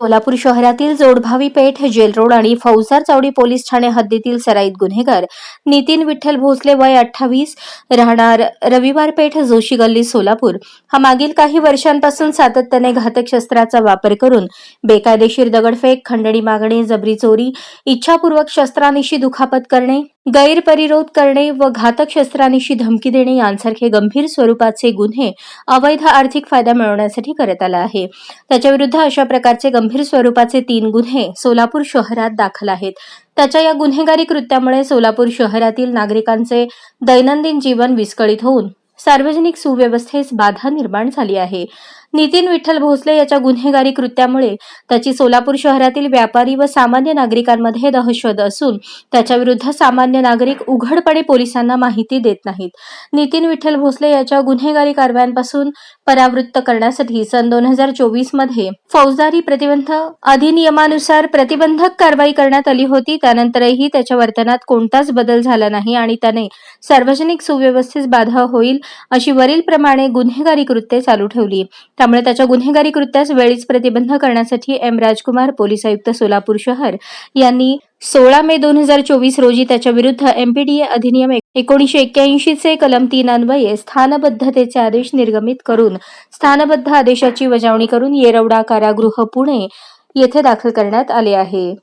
सोलापूर शहरातील जोडभावी पेठ gel road आणि फौजदार चावडी पोलीस ठाणे हद्दीतील सराईत गुन्हेगार नितीन विठ्ठल भोसले वय अठ्ठावीस राहणार रविवार पेठ जोशी गल्ली सोलापूर. हा मागील काही वर्षांपासून सातत्याने घातक शस्त्राचा वापर करून बेकायदेशीर दगडफेक खंडणी मागणे जबरी चोरी इच्छापूर्वक शस्त्रानिशी दुखापत करणे गैरपरिरोध करणे व घातक शस्त्रांनीशी धमकी देणे यांसारखे गंभीर स्वरूपाचे गुन्हे अवैध आर्थिक फायदा मिळवण्यासाठी करत आला आहे. त्याच्याविरुद्ध अशा प्रकारचे गंभीर स्वरूपाचे तीन गुन्हे सोलापूर शहरात दाखल आहेत. त्याच्या या गुन्हेगारी कृत्यामुळे सोलापूर शहरातील नागरिकांचे दैनंदिन जीवन विस्कळीत होऊन सार्वजनिक सुव्यवस्थेस बाधा निर्माण झाली आहे. नितीन विठ्ठल भोसले याच्या गुन्हेगारी कृत्यामुळे त्याची सोलापूर शहरातील व्यापारी व सामान्य नागरिकांमध्ये दहशत असून त्याच्याविरुद्ध सामान्य नागरिक उघडपणे पोलिसांना माहिती देत नाहीत. नितीन विठ्ठल भोसले याच्या गुन्हेगारी कारवायांपासून परावृत्त करण्यासाठी सन दोन हजार चोवीसमध्ये फौजदारी प्रतिबंध अधिनियमानुसार प्रतिबंधक कारवाई करण्यात आली होती. त्यानंतरही त्याच्या वर्तनात कोणताच बदल झाला नाही आणि त्याने सार्वजनिक सुव्यवस्थेस बाधा होईल अशी वरील प्रमाणे गुन्हेगारी कृत्ये चालू ठेवली. त्यामुळे त्याच्या गुन्हेगारी कृत्यास वेळीच प्रतिबंध करण्यासाठी एम. राजकुमार पोलीस आयुक्त सोलापूर शहर यांनी सोळा मे दोन हजार चोवीस रोजी त्याच्या विरुद्ध एमपीडीए अधिनियम एकोणीशे एक्क्याऐंशीचे कलम तीन अन्वये स्थानबद्धतेचे आदेश निर्गमित करून स्थानबद्ध आदेशाची बजावणी करून येरवडा कारागृह पुणे येथे दाखल करण्यात आले आहे.